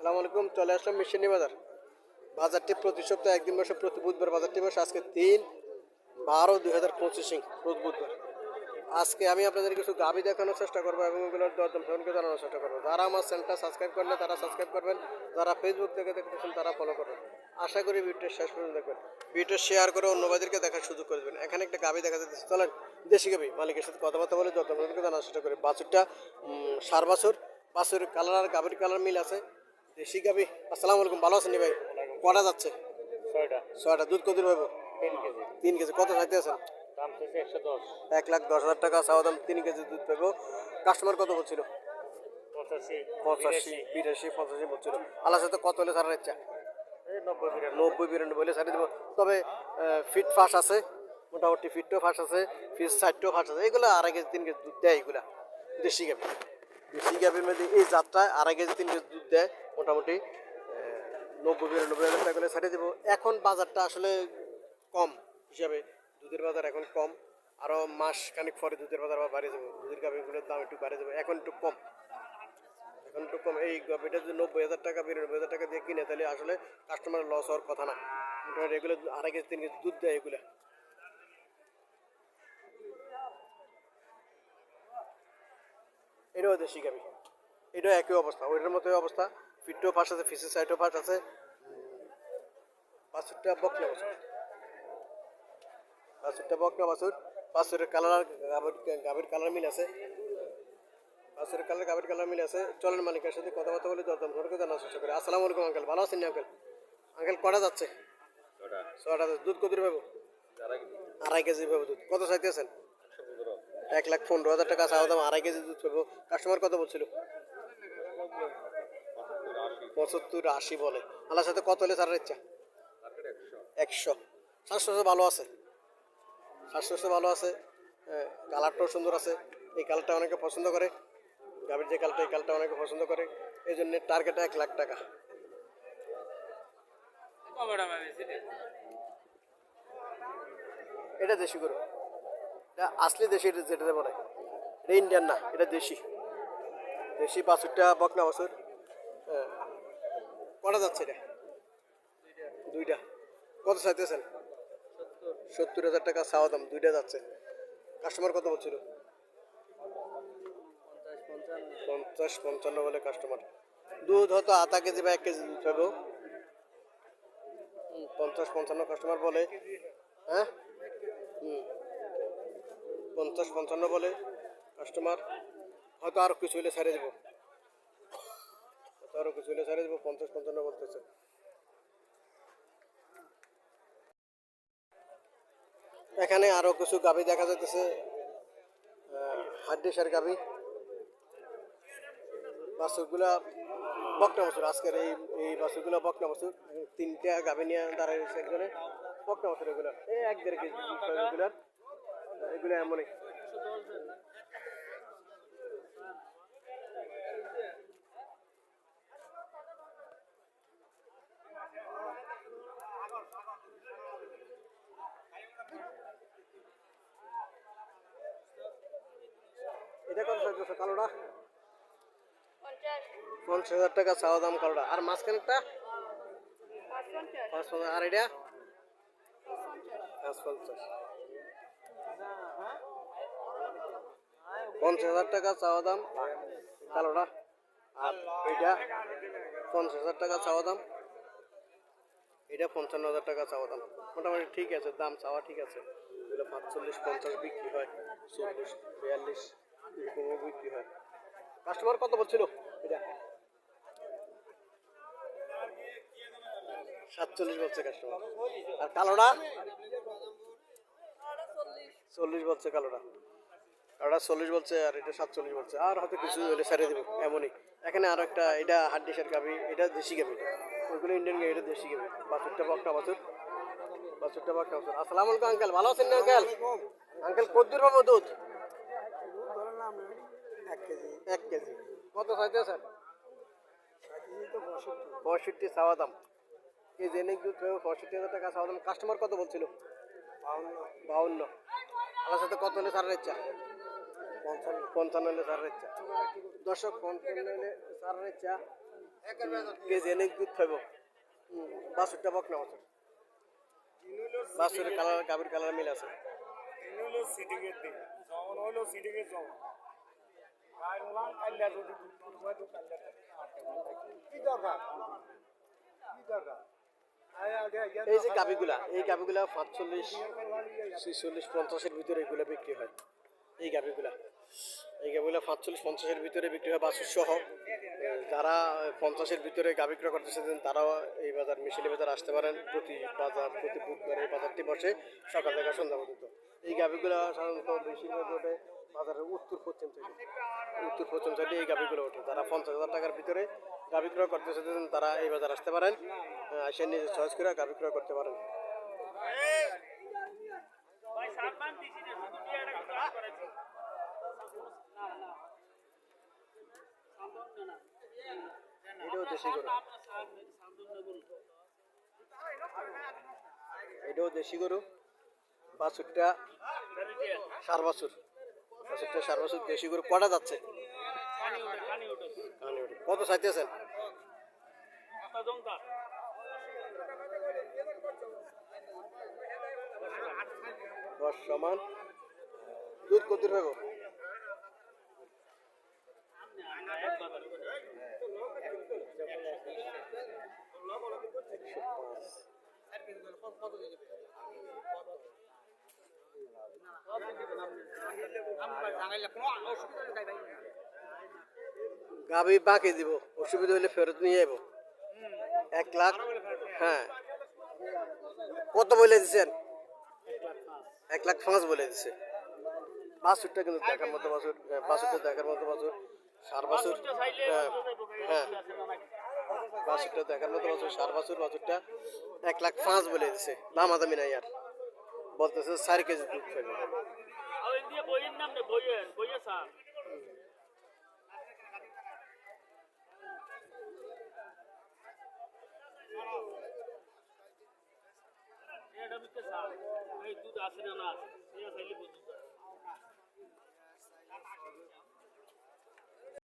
আসসালামু আলাইকুম, চলে আসলাম মিশনি বাজার। বাজারটি প্রতি সপ্তাহে একদিন বসে, প্রতি বুধবার বাজারটি বসে। আজকে তিন বারো দুই হাজার পঁচিশে প্রতি বুধবার। আজকে আমি আপনাদের কিছু গাবি দেখানোর চেষ্টা করব এবং ওগুলোর দরদাম ফোনকে জানানোর চেষ্টা করব। যারা আমার চ্যানেলটা সাবস্ক্রাইব করলে তারা সাবস্ক্রাইব করবেন। যারা ফেসবুক থেকে দেখতেছেন, তারা ফলো করবেন। আশা করি ভিডিওটা শেষ পর্যন্ত দেখবেন। ভিডিও শেয়ার করে অন্য অন্যবাদেরকে দেখার সুযোগ করে দেবেন। এখানে একটা গাবি দেখা যাচ্ছে, চলেন দেশি গাবি। মালিকের সাথে কথাবার্তা বলে দরদাম ফোনকে জানার চেষ্টা করি। বাছুরটা সার বাছুর বাছুর কালার আর গাবির কালার মিল আছে। দেশি গাবি। আসসালামু আলাইকুম ভালো আছেন ভাই? কটা যাচ্ছে? ছয়টা। ছয়টা। দুধ কত পাবো তিন কেজি। তিন কেজি। কত চাইতে আছেন? এক লাখ দশ হাজার টাকা চাওয়া দাম তিন কেজি দুধ পাবো কাস্টমার কত বলছিল? পঁচাশি। বিরাশি পঁচাশি বলছিল। আল্লাহ সাথে কত হলে সারা ইচ্ছা? নব্বই বিরানব্বই নব্বই বিরানব্বই বলে সারি দেবো। তবে ফিট ফাঁস আছে। মোটামুটি ফিটও ফাঁস আছে। ফিস সাইডটাও ফাঁস আছে। এগুলো আড়াই কেজি তিন কেজি দুধ দেয় এগুলা। দেশি গাভি দেশি মধ্যে এই যাত্রায় আড়াই কেজি তিন দুধ দেয়, মোটামুটি নব্বই বিরানব্বই হাজার টাকা করে ছাড়িয়ে দেবো। এখন বাজারটা আসলে কম হিসাবে, দুধের বাজার এখন কম। আরও মাস খানিক পরে দুধের বাজার আবার বাড়িয়ে যাব দুধের গাভিগুলোর দাম একটু বাড়িয়ে যাবে এখন একটু কম। এখন একটু কম। এই গাভিটা যদি নব্বই হাজার টাকা, বিরানব্বই হাজার টাকা দিয়ে কিনে, তাহলে আসলে কাস্টমার লস হওয়ার কথা না। এগুলো আড়াই কেজি, তিন কেজি দুধ দেয় এগুলো। এটাও দেশি গাভি। এটাও একই অবস্থা। ওইটার মতোই অবস্থা। ফিটও ফাঁস আছে ফিসের সাইডও ফাঁস আছে। বাছুরটা বকনা বাছুর। বাছুরটা বকনা বাছুর। বাছুরের কালার গাভীর কালার মিল আছে। বাছুরের কালার গাভীর কালার মিল আছে। চলেন মালিকের সাথে কথাবার্তা বলে দরদাম জানার চেষ্টা করি। আসসালামু আলাইকুম আঙ্কেল। ভালো আছেন আঙ্কেল? আঙ্কেল কটা যাচ্ছে? ছটা। দুধ কত পাবো? আড়াই কেজি পাবো দুধ। কত চাইতেছেন? এক লাখ পনেরো হাজার টাকা চাওয়া দাম আড়াই কেজি দুধ পাবো। কাস্টমার কত বলছিল? পঁচাত্তর আশি বলে। আল্লাহর সাথে কত হলে ছাড়ার ইচ্ছা? একশো। শ্বাসকষ্ট ভালো আছে। শ্বাসকষ্ট ভালো আছে। কালারটাও সুন্দর আছে। এই কালারটা অনেকে পছন্দ করে। গাভীর যে কালারটা এই কালারটা অনেকে পছন্দ করে। এই জন্য টার্গেট এক লাখ টাকা। এটা দেশি গরু। এটা আসলি দেশি যেটা বলে এটা ইন্ডিয়ান না এটা দেশি। দেশি বাছুরটা বকনা বাছুর। হ্যাঁ। কটা যাচ্ছে এটা? দুইটা। কত চাইতেছেন? সত্তর হাজার টাকা চাওয়া দাম দুইটা যাচ্ছে। কাস্টমার কত বলছিল? পঞ্চাশ পঞ্চান্ন বলে কাস্টমার দুধ হয়তো আধা কেজি বা এক কেজি দুধ হুম, পঞ্চাশ পঞ্চান্ন কাস্টমার বলে। হ্যাঁ? হুম। পঞ্চাশ পঞ্চান্ন বলে কাস্টমার হয়তো আরও কিছু হলে ছাড়িয়ে দেবো। হয়তো আরও কিছু হলে ছাড়িয়ে দেবো, পঞ্চাশ পঞ্চান্ন বলতেছে। এখানে আরও কিছু গাভি দেখা যাইতেছে হাড্ডিসার গাভি বাছুরগুলা বকনা বাছুর, আজকের এই এই বাছুরগুলা বকনা বাছুর। তিনটা গাভি নিয়ে দাঁড়ায় একজনে। বকনা বাছুর এগুলো। এই এক দেড় কেজি এগুলার। এগুলো এমনই। এটা কত চাইতেছে কালোটা? পঞ্চাশ হাজার টাকা চাওয়া দাম কালোটা। আর মাঝখানেরটা? আর এটা? পাঁচ পঞ্চাশ পঞ্চাশ হাজার টাকা চাওয়া দাম। কালোটা আর এটা পঞ্চাশ হাজার টাকা চাওয়া দাম। এটা পঞ্চান্ন হাজার টাকা চাওয়া দাম। মোটামুটি ঠিক আছে, দাম চাওয়া ঠিক আছে। এগুলো পাঁচচল্লিশ, পঞ্চাশ বিক্রি হয়, চল্লিশ, বিয়াল্লিশ এরকমও বিক্রি হয়। কাস্টমার কত বলছিল? এটা সাতচল্লিশ বলছে কাস্টমার। আর কালোটা? চল্লিশ বলছে কালোটা। কালোটা চল্লিশ বলছে আর এটা সাতচল্লিশ বলছে। আর হয়তো কিছু হলে ছেড়ে দেবো এমনই। এখানে আরও একটা এটা হাড্ডিসের গাবি এটা দেশি গাবি ওইগুলো ইন্ডিয়ান গাবি এটা দেশি গাবি বাছুরটা বকটা বাছুর? বাছুরটা বকটা বাছুর। আসসালামু আলাইকুম আঙ্কেল। ভালো আছেন না আঙ্কেল? আঙ্কেল কদ্দুর পাবো দুধ? এক কেজি। এক কেজি। কত চাইতে স্যার পঁয়ষট্টি চাওয়া দাম। কেজি এনে দুধ পঁয়ষট্টি হাজার টাকা চাওয়া দাম। কাস্টমার কত বলছিল? বাউন্ন। আমার সাথে কত হলে সারের ইচ্ছা? পঞ্চান্ন হলে ইচ্ছা। দর্শক কেজি দুধ বাছুরটা বক না বাছুরের কালার কালার মিল আছে। এই যে গাভিগুলা, এই গাভিগুলা পাঁচচল্লিশ, ছিচল্লিশ, পঞ্চাশের ভিতরে এগুলো বিক্রি হয়। এই গাভিগুলা। এই গাভিগুলা পাঁচচল্লিশ, পঞ্চাশের ভিতরে বিক্রি হয় বাছুর সহ যারা পঞ্চাশের ভিতরে গাভি ক্রয় করতে তারাও এই বাজার, মিশিলি বাজার আসতে পারেন। প্রতি বাজার, প্রতি বুধবার এই বাজারটি বসে সকাল থেকে সন্ধ্যা পর্যন্ত। এই গাভিগুলা সাধারণত বেশিরভাগ ওঠে বাজারের উত্তর, পশ্চিম থেকে উত্তর, পশ্চিম সাইডে এই গাভিগুলো ওঠে। যারা পঞ্চাশ হাজার টাকার ভিতরে গাভি ক্রয় করতে তারা এই বাজার আসতে পারেন। এসে নিজে চয়েস করে গাভি ক্রয় করতে পারেন। এটাও দেশি গরু। এটাও দেশি গরু। বাছুরটা সার বাছুর। বাছুরটা সার বাছুর, দেশি গরু। কটা যাচ্ছে? কত চাইতেছেন দশ সমান। দুধ কত হবে একশো পাঁচ গাবি বাকি দিব অসুবিধা হলে ফেরত নিয়ে যাব এক লাখ হ্যাঁ। কত বলে দিচ্ছেন এক লাখ পাঁচ বলে দিচ্ছে বাছুরটা কিন্তু দেখার মতো বাছুর হ্যাঁ, বাছুরটা দেখার মতো বাছুর সার বাছুর হ্যাঁ হ্যাঁ। বাছুরটা দেখার মতো বাছুর সার বাছুর বাছুরটা এক লাখ পাঁচ বলে দিচ্ছে দামাদামি নাই আর। বলতেছে চার কেজি দুধ খাবে দুধ আছে না না?